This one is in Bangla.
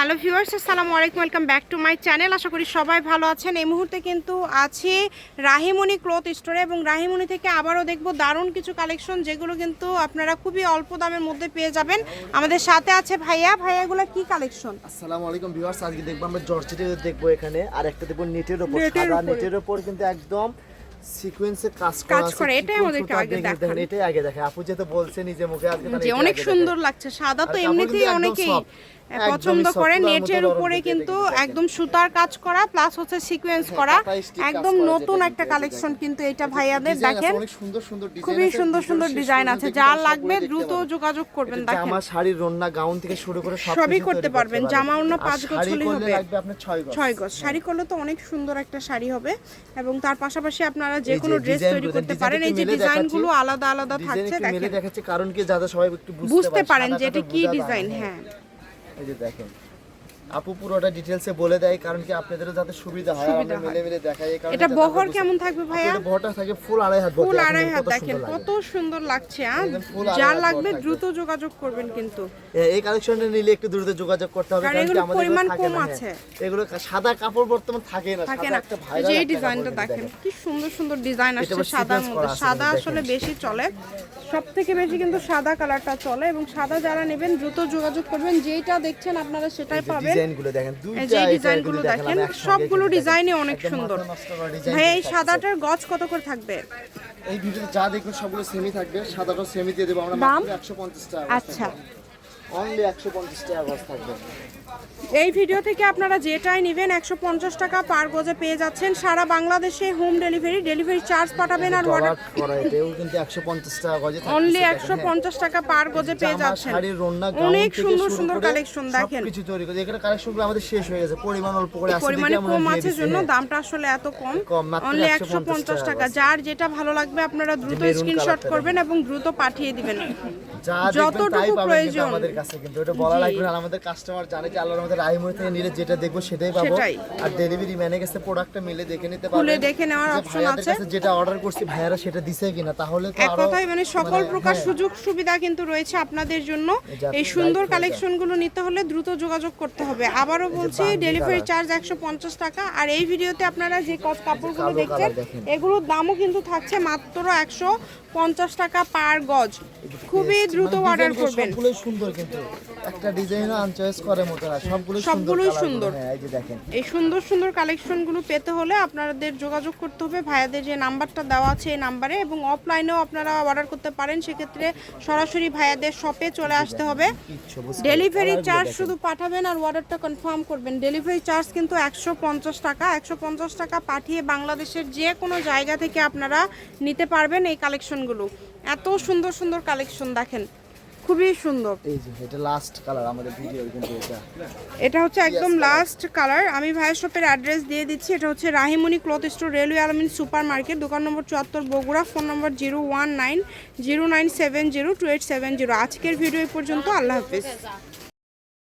হ্যালো ভিউয়ার্স আসসালামু আলাইকুম welcome back to my channel. আশা করি সবাই ভালো আছেন। এই মুহূর্তে কিন্তু আছি রাহিমণি ক্লথ স্টোরে এবং রাহিমণি থেকে আবারও দেখব দারুণ কিছু কালেকশন যেগুলো কিন্তু আপনারা খুবই অল্প দামের মধ্যে পেয়ে যাবেন। আমাদের সাথে আছে ভাইয়া। ভাইয়াগুলো কি কালেকশন? আসসালামু আলাইকুম ভিউয়ার্স আজকে দেখব আমরা জর্জেটের দেখব এখানে আর একটা দেখব নেটের উপর নেটের সাদা নেটের উপর কিন্তু একদম সিকোয়েন্সে কাজ করা কাজ করে, এটাই আমাদেরকে আগে দেখান। এটাই আগে দেখে আপু যেহেতু বলছে নিজে মুখে আজকে যে অনেক সুন্দর লাগছে সাদা তো এমনিতেই অনেকেই পছন্দ করে নেটের উপরে কিন্তু একদম সুতার কাজ করা প্লাস হচ্ছে সিকোয়েন্স করা stick কাজ একদম নতুন একটা কালেকশন কিন্তু এটা ভাইয়াদের দেখেন। খুবই সুন্দর সুন্দর ডিজাইন আছে সবগুলো লাগবে দ্রুত যোগাযোগ করবেন দেখেন। জামা শাড়ির রন্না গাউন থেকে শুরু করে সবই করতে পারবেন। জামা আর পাঁচ গজ শাড়ি হলেই হবে। ছয় গজ। শাড়ি করলে তো অনেক সুন্দর একটা শাড়ি হবে। এবং তার পাশাপাশি আপনারা যে এই যে কোনো ড্রেস তৈরি করতে পারেন এই যে ডিজাইনগুলো ডিজাইনগুলো আলাদা আলাদা থাকছে দেখেন মেলে দেখেন। দেখাচ্ছে কারণ কি যাতে সবাই একটু বুঝতে পারেন যে এটা কি ডিজাইন হ্যাঁ। এই যে দেখেন। আপু পুরোটা ডিটেলসে বলে দেয় কারণ কি আপনাদেরও যাতে সুবিধা হয় আমরা মিলে মিলে দেখাই কারণে এটা বহর কেমন থাকবে ভাইয়া? এটা বহরটা থাকে ফুল আড়াই হাত ফুল আড়াই হাত দেখেন কত সুন্দর লাগছে হাত লাগবে দ্রুত যোগাযোগ করবেন কিন্তু। এই কালেকশনটা নিলে একটু দ্রুত যোগাযোগ করতে হবে কারণ কি আমাদের পরিমাণ কম আছে। হ্যাঁ। এগুলো সাদা কাপড় বর্তমান থাকে না থাকে না। যে ডিজাইনটা দেখেন। কি সুন্দর সুন্দর ডিজাইন আসছে সাদার মধ্যে। সাদা আসলে বেশি চলে। সব থেকে বেশি কিন্তু সাদা কালারটা চলে এবং সাদা যারা নেবেন দ্রুত যোগাযোগ করবেন যেইটা দেখছেন আপনারা সেটাই পাবেন। ডিজাইনগুলো দেখেন এই যে ডিজাইনগুলো দেখেন সবগুলো কিন্তু ডিজাইনই অনেক সুন্দর। ডিজাইন ভাই এই সাদাটার গজ কত করে থাকবে? এই ভিডিওতে যা দেখবেন সবগুলো সেমি থাকবে সাদাটাও সেমি দিয়ে দেবো আমরা? মাত্র 150 টাকা আচ্ছা। অনলি 150 টাকা গজ থাকবে। এই ভিডিও থেকে আপনারা যেটাই নেবেন একশো পঞ্চাশ টাকা পার গজে পেয়ে যাচ্ছেন। সারা বাংলাদেশে হোম ডেলিভারি ডেলিভারি চার্জ পাঠাবেন আর অর্ডার এটাও কিন্তু 150 টাকা গজে অনলি একশো হ্যাঁ। পঞ্চাশ টাকা পার গজে পেয়ে যাচ্ছেন। অনেক সুন্দর সুন্দর কালেকশন দেখেন। সবকিছু তৈরি করে। এখানে কালেকশনগুলো আমাদের শেষ হয়ে গেছে পরিমাণ অল্প করে আছে পরিমাণে কম আছে জন্য হ্যাঁ। দামটা আসলে এত কম। অনলি একশো পঞ্চাশ টাকা। যার যেটা ভালো লাগবে আপনারা দ্রুত স্ক্রিনশট করবেন এবং দ্রুত পাঠিয়ে দিবেন। যতটুকু প্রয়োজন। কাছে কিন্তু এটা বলা লাগবে না আমাদের কাস্টমার জানে যে আল্লাহর আমাদের রাইমোর থেকে নিলে যেটা দেখব সেটাই পাবো। আর ডেলিভারি ম্যানে কাছে প্রোডাক্টটা মিলে দেখে নিতে পারবে খুলে দেখে নেওয়ার অপশন আছে। যেটা অর্ডার করছি ভাইয়ারা সেটা দিছে কিনা তাহলে তো এক আরও কথায় মানে সকল মানে, প্রকার হ্যাঁ। সুযোগ সুবিধা কিন্তু রয়েছে আপনাদের জন্য। এই সুন্দর light হয়ে কালেকশনগুলো নিতে হলে দ্রুত যোগাযোগ করতে হবে। আবারও বলছি ডেলিভারি চার্জ একশো পঞ্চাশ টাকা। আর এই ভিডিওতে আপনারা যে কত কাপড়গুলো দেখছেন এগুলোর দামও কিন্তু থাকছে মাত্র একশো পঞ্চাশ টাকা পার গজ। খুবই দ্রুত মানে অর্ডার করবেন। সুন্দর কিন্তু একটা ডিজাইনও আনচয়েস করে মতো না সুন্দর সবগুলোই সুন্দর। হ্যাঁ এই যে দেখেন। এই সুন্দর সুন্দর কালেকশনগুলো পেতে হলে আপনাদের যোগাযোগ করতে হবে। ভাইয়াদের যে নাম্বারটা দেওয়া আছে এই নাম্বারে এবং অফলাইনেও আপনারা অর্ডার করতে পারেন। সেক্ষেত্রে সরাসরি ভাইয়াদের শপে চলে আসতে হবে। ডেলিভারি চার্জ শুধু পাঠাবেন আর অর্ডারটা কনফার্ম করবেন। ডেলিভারি চার্জ কিন্তু একশো পঞ্চাশ টাকা। একশো পঞ্চাশ টাকা পাঠিয়ে বাংলাদেশের যে কোনো জায়গা থেকে আপনারা নিতে পারবেন এই কালেকশনগুলো এত সুন্দর সুন্দর কালেকশন দেখেন। খুবই সুন্দর। এই যে এটা লাস্ট কালার আমাদের ভিডিও কিন্তু এটা। এটা হচ্ছে একদম লাস্ট কালার আমি ভাইয়ের শপের অ্যাড্রেস দিয়ে দিচ্ছি। এটা হচ্ছে Rahimoni cloth store railway Alamin super market দোকান নম্বর চুয়াত্তর Bogura phone number zero one nine zero nine seven zero two eight seven zero আজকের ভিডিও এই পর্যন্ত আল্লাহ হাফিজ।